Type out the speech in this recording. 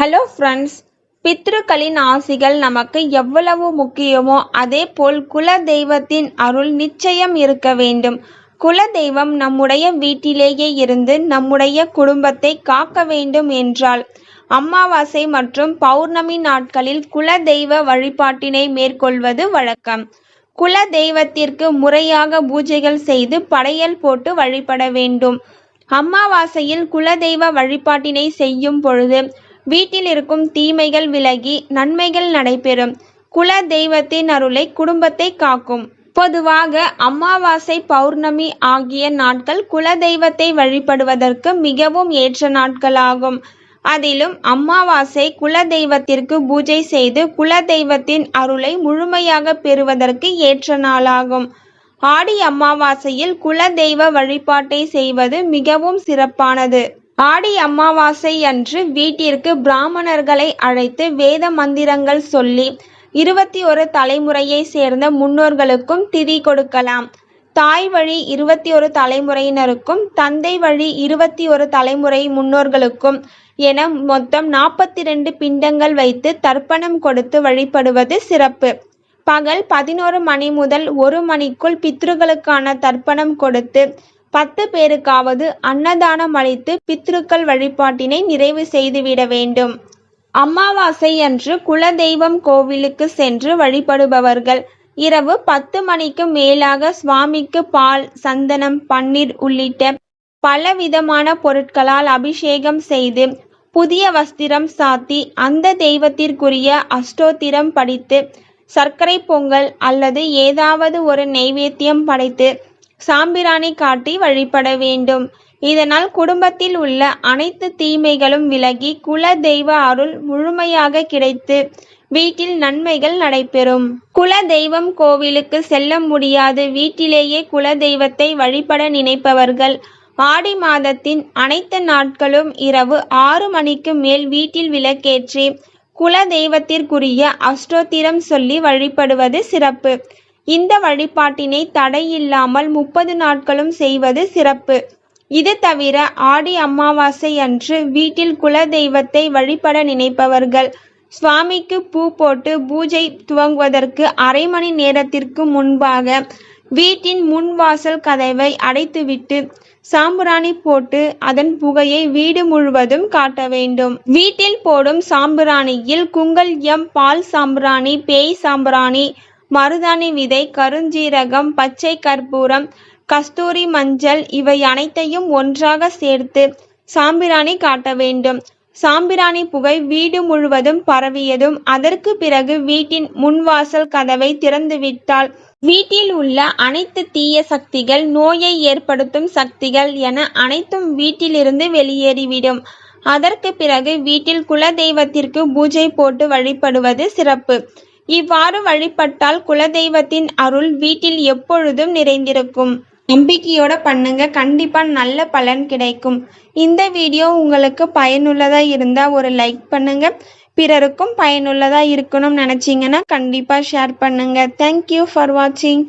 Hello friends பித்ருக்களின் ஆசிகள் நமக்கு எவ்வளவு முக்கியமோ அதே போல் குல தெய்வத்தின் அருள் நிச்சயம் இருக்க வேண்டும். குல தெய்வம் நம்முடைய வீட்டிலேயே இருந்து நம்முடைய குடும்பத்தை காக்க வேண்டும் என்றால் அமாவாசை மற்றும் பௌர்ணமி நாட்களில் குல தெய்வ வழிபாட்டினை மேற்கொள்வது வழக்கம். குல தெய்வத்திற்கு முறையாக பூஜைகள் செய்து படையல் போட்டு வழிபட வேண்டும். அமாவாசையில் குலதெய்வ வழிபாட்டினை செய்யும் பொழுது வீட்டில் இருக்கும் தீமைகள் விலகி நன்மைகள் நடைபெறும். குல தெய்வத்தின் அருளை குடும்பத்தை காக்கும். பொதுவாக அமாவாசை பௌர்ணமி ஆகிய நாட்கள் குல தெய்வத்தை வழிபடுவதற்கு மிகவும் ஏற்ற நாட்களாகும். அதிலும் அமாவாசை குல தெய்வத்திற்கு பூஜை செய்து குல தெய்வத்தின் அருளை முழுமையாக பெறுவதற்கு ஏற்ற நாளாகும். ஆடி அமாவாசையில் குல தெய்வ வழிபாட்டை செய்வது மிகவும் சிறப்பானது. ஆடி அமாவாசை அன்று வீட்டிற்கு பிராமணர்களை அழைத்து வேத மந்திரங்கள் சொல்லி இருபத்தி ஒரு தலைமுறையை சேர்ந்த முன்னோர்களுக்கும் திதி கொடுக்கலாம். தாய் வழி இருபத்தி ஒரு தலைமுறையினருக்கும் தந்தை வழி இருபத்தி ஒரு தலைமுறை முன்னோர்களுக்கும் என மொத்தம் நாற்பத்தி ரெண்டு பிண்டங்கள் வைத்து தர்ப்பணம் கொடுத்து வழிபடுவது சிறப்பு. பகல் பதினோரு மணி முதல் ஒரு மணிக்குள் பித்ருகளுக்கான தர்ப்பணம் கொடுத்து பத்து பேருக்காவது அன்னதானம் அளித்து பித்ருக்கள் வழிபாட்டினை நிறைவு செய்துவிட வேண்டும். அமாவாசை அன்று குலதெய்வம் கோவிலுக்கு சென்று வழிபடுபவர்கள் இரவு பத்து மணிக்கு மேலாக சுவாமிக்கு பால் சந்தனம் பன்னீர் உள்ளிட்ட பலவிதமான பொருட்களால் அபிஷேகம் செய்து புதிய வஸ்திரம் சாத்தி அந்த தெய்வத்திற்குரிய அஷ்டோத்திரம் படித்து சர்க்கரை பொங்கல் அல்லது ஏதாவது ஒரு நெய்வேத்தியம் படைத்து சாம்பிராணி காட்டி வழிபட வேண்டும். இதனால் குடும்பத்தில் உள்ள அனைத்து தீமைகளும் விலகி குல தெய்வ அருள் முழுமையாக கிடைத்து வீட்டில் நன்மைகள் நடைபெறும். குல தெய்வம் கோவிலுக்கு செல்ல முடியாது. வீட்டிலேயே குல தெய்வத்தை வழிபட நினைப்பவர்கள் ஆடி மாதத்தின் அனைத்து நாட்களும் இரவு ஆறு மணிக்கு மேல் வீட்டில் விளக்கேற்றி குல தெய்வத்திற்குரிய அஷ்டோத்திரம் சொல்லி வழிபடுவது சிறப்பு. இந்த வழிபாட்டினை தடையில்லாமல் முப்பது நாட்களும் செய்வது சிறப்பு. இது தவிர ஆடி அமாவாசை அன்று வீட்டில் குலதெய்வத்தை வழிபட நினைப்பவர்கள் சுவாமிக்கு பூ போட்டு பூஜை துவங்குவதற்கு அரை மணி நேரத்திற்கு முன்பாக வீட்டின் முன் வாசல் கதவை அடைத்துவிட்டு சாம்பிராணி போட்டு அதன் புகையை வீடு முழுவதும் காட்ட வேண்டும். வீட்டில் போடும் சாம்பிராணியில் குங்கல்யம் பால் சாம்பிராணி பேய் சாம்பிராணி மருதாணி விதை கருஞ்சீரகம் பச்சை கற்பூரம் கஸ்தூரி மஞ்சள் இவை அனைத்தையும் ஒன்றாக சேர்த்து சாம்பிராணி காட்ட வேண்டும். சாம்பிராணி புகை வீடு முழுவதும் பரவியதும் அதற்கு பிறகு வீட்டின் முன்வாசல் கதவை திறந்துவிட்டால் வீட்டில் உள்ள அனைத்து தீய சக்திகள் நோயை ஏற்படுத்தும் சக்திகள் என அனைத்தும் வீட்டிலிருந்து வெளியேறிவிடும். அதற்கு பிறகு வீட்டில் குலதெய்வத்திற்கு பூஜை போட்டு வழிபடுவது சிறப்பு. இவ்வாறு வழிபட்டால் குலதெய்வத்தின் அருள் வீட்டில் எப்பொழுதும் நிறைந்திருக்கும். நம்பிக்கையோட பண்ணுங்க. கண்டிப்பா நல்ல பலன் கிடைக்கும். இந்த வீடியோ உங்களுக்கு பயனுள்ளதா இருந்தா ஒரு லைக் பண்ணுங்க. பிறருக்கும் பயனுள்ளதா இருக்கணும்னு நினைச்சீங்கன்னா கண்டிப்பா ஷேர் பண்ணுங்க. தேங்க்யூ ஃபார் வாட்சிங்